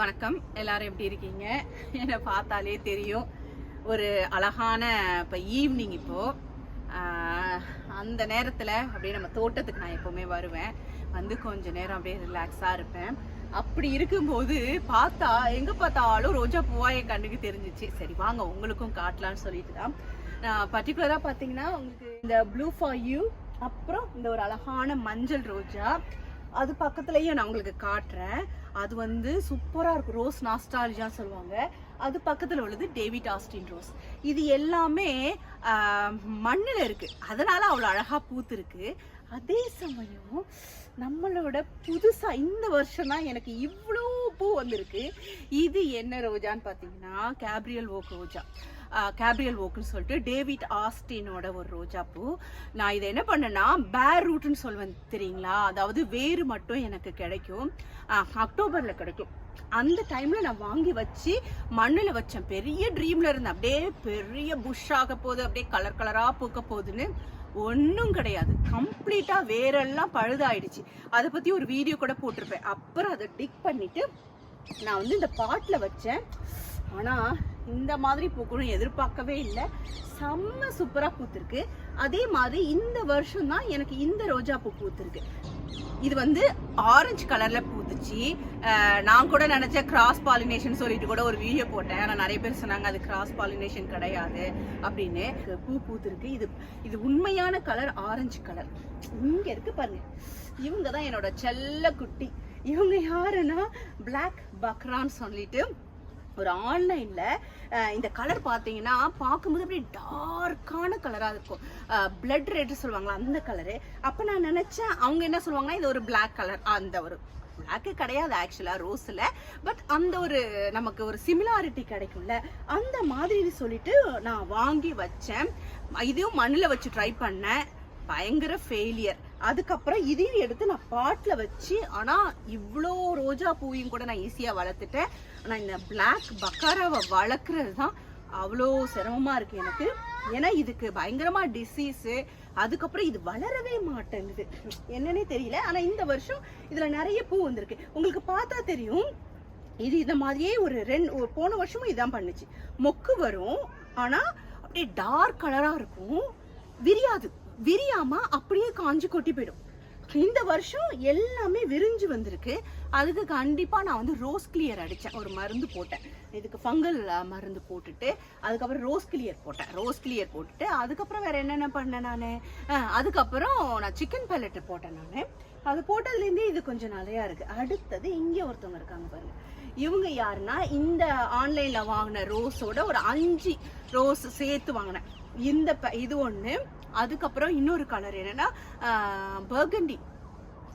வணக்கம். எல்லாரும் எப்படி இருக்கீங்க? என்னை பார்த்தாலே தெரியும். ஒரு அழகான இப்போ ஈவினிங் இப்போது அந்த நேரத்தில் அப்படியே நம்ம தோட்டத்துக்கு நான் எப்போவுமே வருவேன். வந்து கொஞ்ச நேரம் அப்படியே ரிலாக்ஸாக இருப்பேன். அப்படி இருக்கும்போது பார்த்தா எங்கே பார்த்தாலும் ரோஜா பூவா என் கண்ணுக்கு தெரிஞ்சிச்சு. சரி வாங்க உங்களுக்கும் காட்டலான்னு சொல்லிட்டு தான். நான் பர்டிகுலராக பார்த்தீங்கன்னா உங்களுக்கு இந்த ப்ளூ ஃபார் யூ அப்புறம் இந்த ஒரு அழகான மஞ்சள் ரோஜா அது பக்கத்துலேயும் நான் உங்களுக்கு காட்டுறேன். அது வந்து சூப்பராக இருக்கும் ரோஸ் நாஸ்டாலஜான்னு சொல்லுவாங்க. அது பக்கத்தில் உள்ளது டேவிட் ஆஸ்டின் ரோஸ். இது எல்லாமே மண்ணில் இருக்குது அதனால் அவ்வளோ அழகாக பூத்துருக்கு. பூத்திருக்கு அதே சமயம் நம்மளோட புதுசாக இந்த வருஷம் தான் எனக்கு இவ்வளோ பூ வந்திருக்கு. இது என்ன ரோஜான்னு பார்த்தீங்கன்னா கேப்ரியல் ஓக் ரோஜா. கேப்ரியல் ஓக்குன்னு சொல்லிட்டு டேவிட் ஆஸ்டினோட ஒரு ரோஜா பூ. நான் இதை என்ன பண்ணேன்னா பேர் ரூட்னு சொல்லுவேன் தெரியுங்களா? அதாவது வேறு மட்டும் எனக்கு கிடைக்கும். அக்டோபரில் கிடைக்கும். அந்த டைம்ல நான் வாங்கி வச்சு மண்ணில் வச்சேன் பெரிய ட்ரீம்ல இருந்தேன் அப்படியே பெரிய புஷ் ஆக போகுது அப்படியே கலர் கலரா பூக்க போகுதுன்னு ஒன்றும் கிடையாது. கம்ப்ளீட்டாக வேரெல்லாம் பழுதாயிடுச்சு. அதை பற்றி ஒரு வீடியோ கூட போட்டிருப்பேன். அப்புறம் அதை டிக் பண்ணிவிட்டு நான் வந்து இந்த பாட்டில் வச்சேன். ஆனால் இந்த மாதிரி பூக்கணும் எதிர்பார்க்கவே இல்லை. செம்ம சூப்பராக பூத்திருக்கு. அதே மாதிரி இந்த வருஷம் தான் எனக்கு இந்த ரோஜா பூ பூத்திருக்கு. இது வந்து ஆரஞ்சு கலரில் பூத்துச்சு. நான் கூட நினச்ச கிராஸ் பாலினேஷன் சொல்லிட்டு கூட ஒரு வீடியோ போட்டேன். ஆனால் நிறைய பேர் சொன்னாங்க அது கிராஸ் பாலினேஷன் கிடையாது அப்படின்னு. பூ பூத்திருக்கு. இது இது உண்மையான கலர் ஆரஞ்சு கலர் இங்கே இருக்கு பாருங்க. இவங்க தான் என்னோட செல்ல குட்டி. இவங்க யாருன்னா பிளாக் பக்ரான்னு சொல்லிட்டு ஒரு ஆன்லைனில் இந்த கலர் பார்த்தீங்கன்னா பார்க்கும்போது அப்படியே டார்க்கான கலராக இருக்கும். பிளட் ரெட்டு சொல்லுவாங்களா அந்த கலரு அப்போ நான் நினச்சேன் அவங்க என்ன சொல்லுவாங்கன்னா இது ஒரு பிளாக் கலர் அந்த ஒரு பிளாக்கு கிடையாது ஆக்சுவலாக ரோஸில் பட் அந்த ஒரு நமக்கு ஒரு சிமிலாரிட்டி கிடைக்கும்ல. அந்த மாதிரி சொல்லிட்டு நான் வாங்கி வச்சேன். இதுவும் மண்ணில் வச்சு ட்ரை பண்ணேன். பயங்கர ஃபெயிலியர் அதுக்கப்புறம் இதையும் எடுத்து நான் பாட்டில் வச்சு ஆனால் இவ்வளோ ரோஜா பூவையும் கூட நான் ஈஸியாக வளர்த்துட்டேன். ஆனால் இந்த பிளாக் பக்காராவை வளர்க்குறது தான் அவ்வளோ சிரமமாக இருக்குது எனக்கு. ஏன்னா இதுக்கு பயங்கரமாக டிசீஸு அதுக்கப்புறம் இது வளரவே மாட்டேங்குது. என்னன்னே தெரியல. ஆனால் இந்த வருஷம் இதில் நிறைய பூ வந்திருக்கு. உங்களுக்கு பார்த்தா தெரியும் இது இந்த மாதிரியே ஒரு ரெண்டு ஒரு போன வருஷமும் இதான் பண்ணுச்சு. மொக்கு வரும் ஆனால் அப்படியே டார்க் கலராக இருக்கும். விரியாது. விரியாம அப்படியே காஞ்சு கொட்டி போயிடும். இந்த வருஷம் எல்லாமே விரிஞ்சு வந்திருக்கு. அதுக்கு கண்டிப்பாக நான் வந்து ரோஸ் கிளியர் அடித்தேன் ஒரு மருந்து போட்டேன். இதுக்கு ஃபங்கல் மருந்து போட்டுட்டு அதுக்கப்புறம் ரோஸ் கிளியர் போட்டேன். ரோஸ் கிளியர் போட்டுட்டு அதுக்கப்புறம் வேறு என்னென்ன பண்ணேன் நான்? அதுக்கப்புறம் நான் சிக்கன் பேலட்டு போட்டேன் நான். அது போட்டதுலேருந்தே இது கொஞ்சம் நிறையா இருக்குது அடுத்தது இங்கே ஒருத்தவங்க இருக்காங்க பாருங்க. இவங்க யாருன்னா இந்த ஆன்லைனில் வாங்கின ரோஸோட ஒரு அஞ்சு ரோஸ் சேர்த்து வாங்கினேன். இந்த ப- இது ஒன்று அதுக்கப்புறம் இன்னொரு கலர் என்னன்னா பர்கண்டி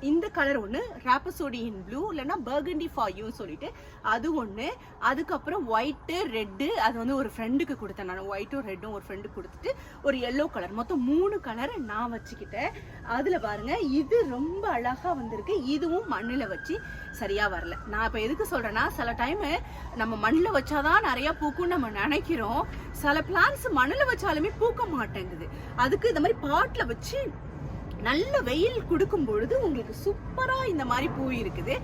இந்த கலர் ஒன்று ராப்பசோடியின் ப்ளூ இல்லைன்னா பர்கண்டி ஃபாயும் சொல்லிட்டு அது ஒன்று அதுக்கப்புறம் ஒயிட்டு ரெட்டு அது வந்து ஒரு ஃப்ரெண்டுக்கு கொடுத்தேன் நான். ஒயிட்டும் ரெட்டும் ஒரு ஃப்ரெண்டு கொடுத்துட்டு ஒரு எல்லோ கலர் மொத்தம் மூணு கலரை நான் வச்சுக்கிட்டேன். அதில் பாருங்க இது ரொம்ப அழகாக வந்திருக்கு. இதுவும் மண்ணில் வச்சு சரியாக வரல. நான் இப்போ எதுக்கு சொல்கிறேன்னா சில டைமு நம்ம மண்ணில் வச்சாதான் நிறையா பூக்கும்னு நம்ம நினைக்கிறோம். சில பிளான்ஸ் மண்ணில் வச்சாலுமே பூக்க மாட்டேங்குது. அதுக்கு இந்த மாதிரி பாட்டில் வச்சு நல்ல வெயில் கொடுக்கும் பொழுது உங்களுக்கு சூப்பரா இந்த மாதிரி பூ இருக்குது.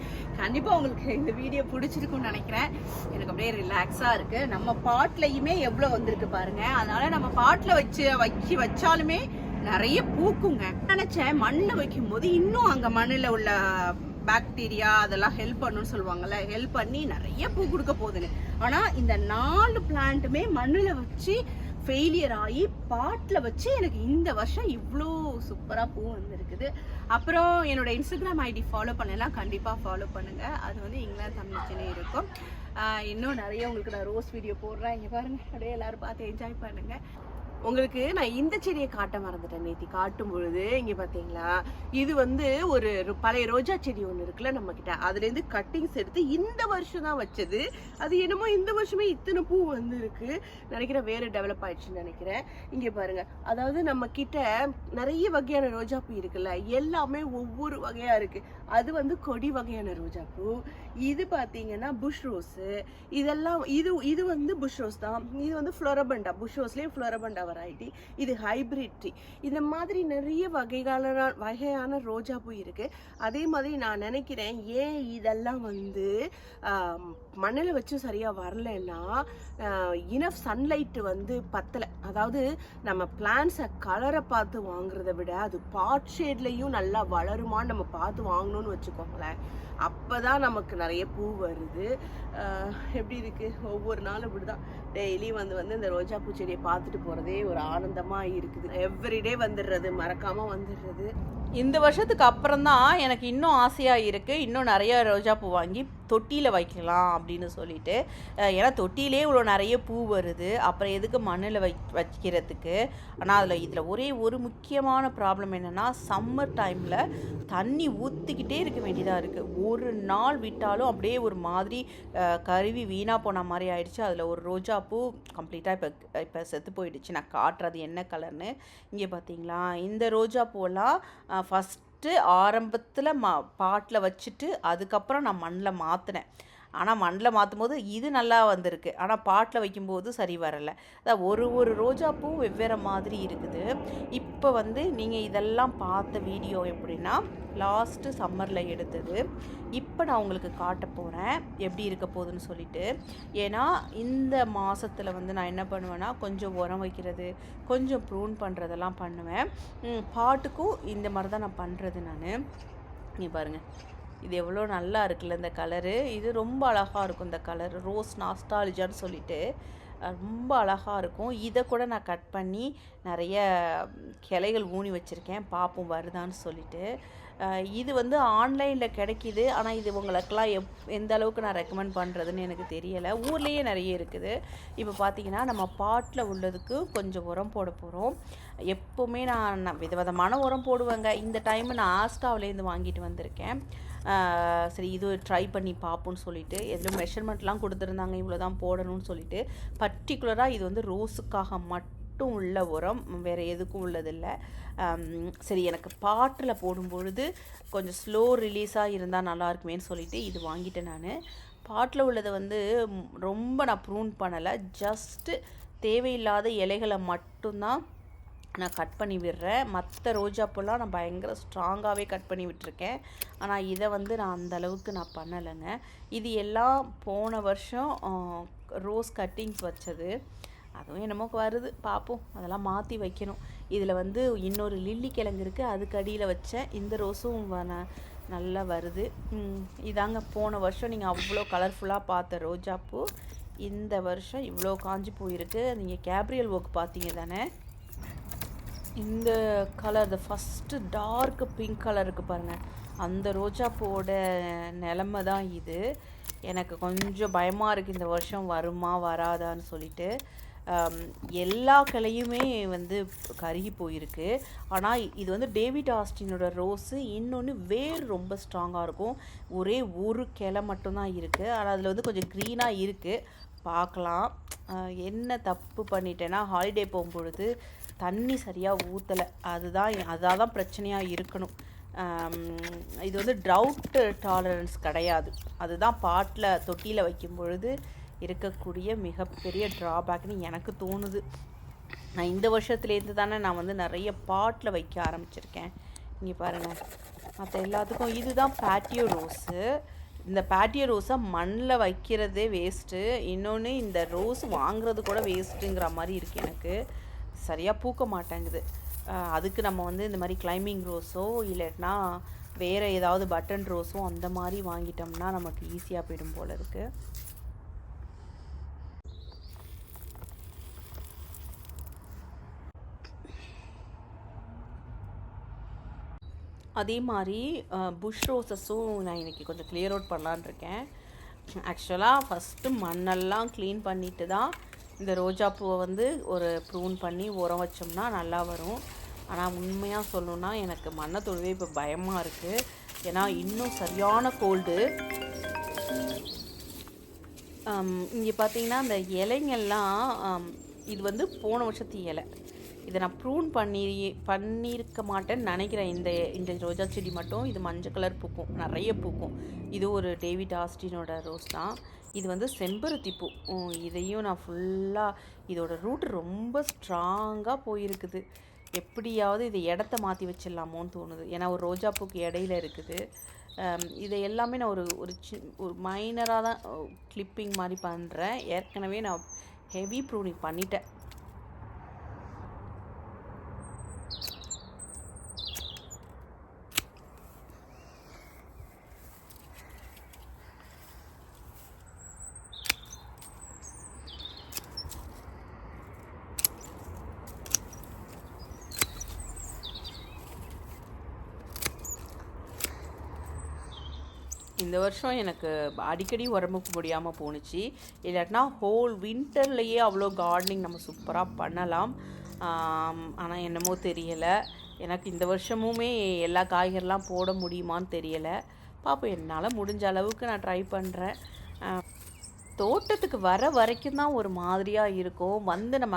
கண்டிப்பா உங்களுக்கு இந்த வீடியோ பிடிச்சிருக்கும்னு நினைக்கிறேன். எனக்கு அப்படியே ரிலாக்ஸா இருக்கு. நம்ம பாட்லையுமே எவ்வளவு வந்திருக்கு பாருங்க. அதனால நம்ம பாட்ல வச்சு வச்சு வச்சாலுமே நிறைய பூக்குங்க. நினைச்சேன் மண்ணில் வைக்கும் போது இன்னும் அங்க மண்ணில் உள்ள பாக்டீரியா அதெல்லாம் ஹெல்ப் பண்ணுன்னு சொல்லுவாங்கல்ல ஹெல்ப் பண்ணி நிறைய பூ கொடுக்க போகுதுன்னு. ஆனா இந்த நாலு பிளான்ட்டுமே மண்ணில் வச்சு ஃபெயிலியர் ஆகி பாட்டில் வச்சு எனக்கு இந்த வருஷம் இவ்வளோ சூப்பராக பூ வந்திருக்குது. அப்புறம் என்னோட இன்ஸ்டாகிராம் ஐடி ஃபாலோ பண்ணலாம். கண்டிப்பாக ஃபாலோ பண்ணுங்கள் அது வந்து இங்கிலாந்து தமிழ்ச்சினே இருக்கும். இன்னும் நிறைய உங்களுக்கு நான் ரோஸ் வீடியோ போடுறேன். இங்கே பாருங்கள் அப்படியே எல்லோரும் பார்த்து என்ஜாய் பண்ணுங்கள் உங்களுக்கு நான் இந்த செடியை காட்ட மறந்துட்டேன் நேத்தி. காட்டும் பொழுது இங்க பாத்தீங்களா? இது வந்து ஒரு பழைய ரோஜா செடி ஒன்று இருக்குல்ல நம்ம கிட்ட அதுல இருந்து கட்டிங்ஸ் எடுத்து இந்த வருஷம் தான் வச்சது. அது என்னமோ இந்த வருஷமே இத்தனை பூ வந்து இருக்கு நினைக்கிறேன் வேற டெவலப் ஆயிடுச்சுன்னு நினைக்கிறேன். இங்க பாருங்க. அதாவது நம்ம கிட்ட நிறைய வகையான ரோஜா பூ இருக்குல்ல. எல்லாமே ஒவ்வொரு வகையா இருக்கு. அது வந்து கொடி வகையான ரோஜா பூ. இது பார்த்தீங்கன்னா புஷ் ரோஸ் இதெல்லாம் இது இது வந்து புஷ் ரோஸ் தான். இது வந்து ஃப்ளோரபண்டா புஷ் ரோஸ்லேயே ஃப்ளோரபண்டா வெரைட்டி இது ஹைபிரிட் ட்ரீ இந்த மாதிரி நிறைய வகைகளான வகையான ரோஜா பூ இருக்கு. அதே மாதிரி நான் நினைக்கிறேன் ஏன் இதெல்லாம் வந்து மண்ணில் வச்சும் சரியாக வரலைன்னா இனஃப் சன்லைட் வந்து பத்தலை. அதாவது நம்ம பிளான்ஸை கலரை பார்த்து வாங்குறத விட அது பாட் ஷேட்லேயும் நல்லா வளருமான்னு நம்ம பார்த்து வாங்கணும்னு வச்சுக்கோங்களேன். அப்பதான் நமக்கு நிறைய பூ வருது. ஆஹ் எப்படி இருக்கு? ஒவ்வொரு நாளும் இப்படிதான். டெய்லி வந்து வந்து இந்த ரோஜா பூச்செடியை செடியை பார்த்துட்டு போறதே ஒரு ஆனந்தமா இருக்குது. எவ்ரிடே வந்துடுறது மறக்காம வந்துடுறது. இந்த வருஷத்துக்கு அப்புறம் தான் எனக்கு இன்னும் ஆசையாக இருக்குது இன்னும் நிறைய ரோஜா பூ வாங்கி தொட்டியில் வைக்கலாம் அப்படின்னு சொல்லிட்டு. ஏன்னா தொட்டியிலே இவ்வளோ நிறைய பூ வருது. அப்புறம் எதுக்கு மண்ணில் வை வைக்கிறதுக்கு? ஆனால் அதில் இதில் ஒரே ஒரு முக்கியமான ப்ராப்ளம் என்னென்னா சம்மர் டைமில் தண்ணி ஊற்றிக்கிட்டே இருக்க வேண்டியதாக இருக்குது ஒரு நாள் விட்டாலும் அப்படியே ஒரு மாதிரி கருவி வீணாக போன மாதிரி ஆயிடுச்சு. அதில் ஒரு ரோஜா பூ கம்ப்ளீட்டாக இப்போ இப்போ செத்து போயிடுச்சு. நான் காட்டுறது என்ன கலர்னு இங்கே பார்த்தீங்களா இந்த ரோஜா பூவெல்லாம் ஃபஸ்ட்டு ஆரம்பத்தில் மா பாட்டில் வச்சுட்டு அதுக்கப்புறம் நான் மண்ணில் மாற்றினேன் ஆனால் மண்ணில் மாற்றும் போது இது நல்லா வந்திருக்கு. ஆனால் பாட்டில் வைக்கும்போது சரி வரலை. அதான் ஒரு ஒரு ரோஜா வெவ்வேறு மாதிரி இருக்குது. இப்போ வந்து நீங்கள் இதெல்லாம் பார்த்த வீடியோ எப்படின்னா லாஸ்ட்டு சம்மரில் எடுத்தது. இப்போ நான் உங்களுக்கு காட்ட போகிறேன் எப்படி இருக்க போகுதுன்னு சொல்லிட்டு. ஏன்னா இந்த மாதத்தில் வந்து நான் என்ன பண்ணுவேன்னா கொஞ்சம் உரம் வைக்கிறது கொஞ்சம் ப்ரூன் பண்ணுறதெல்லாம் பண்ணுவேன். பாட்டுக்கும் இந்த மாதிரி தான் நான் பண்ணுறது நான். நீ பாருங்கள் இது எவ்வளோ நல்லா இருக்குல்ல இந்த கலரு? இது ரொம்ப அழகாக இருக்கும் இந்த கலர். ரோஸ் நாஸ்டாலிஜான்னு சொல்லிட்டு. ரொம்ப அழகாக இருக்கும். இதை கூட நான் கட் பண்ணி நிறைய கிளைகள் ஊனி வச்சுருக்கேன். பார்ப்போம் வருதான்னு சொல்லிட்டு. இது வந்து ஆன்லைனில் கிடைக்கிது. ஆனால் இது உங்களுக்கெல்லாம் எப் எந்த அளவுக்கு நான் ரெக்கமெண்ட் பண்ணுறதுன்னு எனக்கு தெரியலை. ஊர்லேயே நிறைய இருக்குது. இப்போ பார்த்தீங்கன்னா நம்ம பாட்டில் உள்ளதுக்கு கொஞ்சம் உரம் போட போகிறோம் எப்போவுமே நான் விதவிதமான உரம் போடுவேங்க. இந்த டைம் நான் ஆஸ்டாவிலேருந்து வாங்கிட்டு வந்திருக்கேன். சரி இது ட்ரை பண்ணி பார்ப்போம்னு சொல்லிட்டு எதுவும் மெஷர்மெண்ட்லாம் கொடுத்துருந்தாங்க இவ்வளோ தான் போடணும்னு சொல்லிட்டு. பர்டிகுலராக இது வந்து ரோஸுக்காக மட்டும் உள்ள உரம் வேறு எதுக்கும் உள்ளதில்லை. சரி எனக்கு பாட்டில் போடும்பொழுது கொஞ்சம் ஸ்லோ ரிலீஸாக இருந்தால் நல்லாயிருக்குமேனு சொல்லிவிட்டு இது வாங்கிட்டேன் நான். பாட்டில் உள்ளதை வந்து ரொம்ப நான் ப்ரூன் பண்ணலை ஜஸ்ட்டு தேவையில்லாத இலைகளை மட்டும்தான் நான் கட் பண்ணி விடுறேன். மற்ற ரோஜாப்பூலாம் நான் பயங்கர ஸ்ட்ராங்காகவே கட் பண்ணி விட்டுருக்கேன். ஆனால் இதை வந்து நான் அந்த அளவுக்கு நான் பண்ணலைங்க. இது எல்லாம் போன வருஷம் ரோஸ் கட்டிங்ஸ் வச்சது. அதுவும் என்னமோ வருது. பார்ப்போம் அதெல்லாம் மாற்றி வைக்கணும். இதில் வந்து இன்னொரு லில்லி கிழங்கு இருக்குது அதுக்கு அடியில் வச்சேன். இந்த ரோஸும் நல்லா வருது. இதாங்க போன வருஷம். நீங்கள் அவ்வளோ கலர்ஃபுல்லாக பார்த்த ரோஜாப்பூ இந்த வருஷம் இவ்வளோ காஞ்சி போயிருக்கு. நீங்கள் கேப்ரியல் ஒர்க் பார்த்தீங்க தானே? இந்த colour the first dark pink colour இருக்குது பாருங்கள் அந்த ரோஜா பூவோட நிலமை தான் இது. எனக்கு கொஞ்சம் பயமாக இருக்குது இந்த வருஷம் வருமா வராதான்னு சொல்லிட்டு. எல்லா கிளையுமே வந்து கருகி போயிருக்கு. ஆனால் இது வந்து டேவிட் ஆஸ்டினோட ரோஸு இன்னொன்று வேர் ரொம்ப ஸ்ட்ராங்காக இருக்கும். ஒரே ஒரு கிளை மட்டும்தான் இருக்குது ஆனால் அதில் வந்து கொஞ்சம் க்ரீனாக இருக்குது பார்க்கலாம். என்ன தப்பு பண்ணிட்டேன்னா ஹாலிடே போகும்பொழுது தண்ணி சரியாக ஊற்றலை அதுதான் அதான் தான் பிரச்சனையாக இருக்கணும் இது வந்து ட்ரவுட்டு டாலரன்ஸ் கிடையாது. அதுதான் பாட்டில் தொட்டியில் வைக்கும் பொழுது இருக்கக்கூடிய மிகப்பெரிய ட்ராபேக்னு எனக்கு தோணுது. நான் இந்த வருஷத்துலேருந்து தானே நான் வந்து நிறைய பாட்டில் வைக்க ஆரம்பிச்சிருக்கேன். இங்கே பாருங்கள் மற்ற எல்லாத்துக்கும் இதுதான் பேட்டியோ ரோஸு இந்த பேட்டியோ ரோஸை மண்ணில் வைக்கிறதே வேஸ்ட்டு இன்னொன்று இந்த ரோஸ் வாங்குறது கூட வேஸ்ட்டுங்கிற மாதிரி இருக்குது எனக்கு. சரியாக பூக்க மாட்டேங்குது. அதுக்கு நம்ம வந்து இந்த மாதிரி கிளைம்பிங் ரோஸோ இல்லைன்னா வேறு ஏதாவது பட்டன் ரோஸோ அந்த மாதிரி வாங்கிட்டோம்னா நமக்கு ஈஸியாக போயிடும் போல இருக்குது அதே மாதிரி புஷ் ரோசஸும் நான் இன்றைக்கி கொஞ்சம் கிளியர் அவுட் பண்ணலான்னு இருக்கேன். ஆக்சுவலாக ஃபஸ்ட்டு மண்ணெல்லாம் க்ளீன் பண்ணிட்டு தான் இந்த ரோஜா பூவை வந்து ஒரு ப்ரூன் பண்ணி உரம் வச்சோம்னா நல்லா வரும். ஆனால் உண்மையாக சொல்லணுன்னா எனக்கு மண்ணை தொழுவே இப்போ பயமாக இருக்குது ஏன்னா இன்னும் சரியான கோல்டு இங்கே பார்த்தீங்கன்னா அந்த இலைங்கெல்லாம் இது வந்து போன வருஷத்து இலை. இதை நான் ப்ரூன் பண்ணி பண்ணியிருக்க மாட்டேன்னு நினைக்கிறேன். இந்த இந்த ரோஜா செடி மட்டும். இது மஞ்சள் கலர் பூக்கும். நிறைய பூக்கும். இது ஒரு டேவிட் ஆஸ்டினோட ரோஸ் தான். இது வந்து செம்பருத்தி பூ. இதையும் நான் ஃபுல்லாக இதோட ரூட் ரொம்ப ஸ்ட்ராங்காக போயிருக்குது. எப்படியாவது இதை இடத்த மாற்றி வச்சிடலாமோன்னு தோணுது. ஏன்னா ஒரு ரோஜா பூக்கு இடையில இருக்குது. இதை எல்லாமே நான் ஒரு ஒரு சி ஒரு மைனராக தான் கிளிப்பிங் மாதிரி பண்ணுறேன் ஏற்கனவே நான் ஹெவி ப்ரூனிங் பண்ணிட்டேன். இந்த வருஷம் எனக்கு அடிக்கடி உடம்புக்கு முடியாமல் போணுச்சு. இல்லாட்டினா ஹோல் வின்டர்லேயே அவ்வளோ கார்டனிங் நம்ம சூப்பராக பண்ணலாம். ஆனால் என்னமோ தெரியலை. எனக்கு இந்த வருஷமுமே எல்லா காய்கறிலாம் போட முடியுமான்னு தெரியலை. பார்ப்போம் என்னால் முடிஞ்ச அளவுக்கு நான் ட்ரை பண்ணுறேன் தோட்டத்துக்கு வர வரைக்கும் தான் ஒரு மாதிரியாக இருக்கும். வந்து நம்ம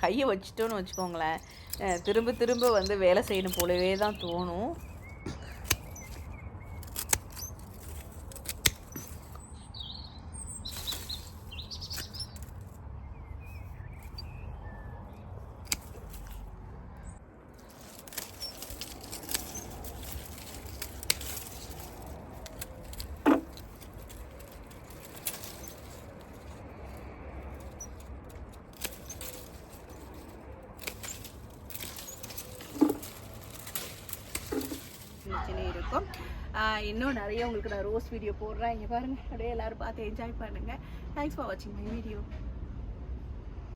கையை வச்சிட்டோன்னு வச்சுக்கோங்களேன். திரும்ப திரும்ப வந்து வேலை செய்யணும் போலவே தான் தோணும். இன்னும் நிறைய உங்களுக்கு நான் ரோஸ் வீடியோ போடுறேன். இங்கே பாருங்க அப்படியே எல்லாரும் பார்த்து என்ஜாய் பண்ணுங்கள் தேங்க்ஸ் ஃபார் வாட்சிங் மை வீடியோ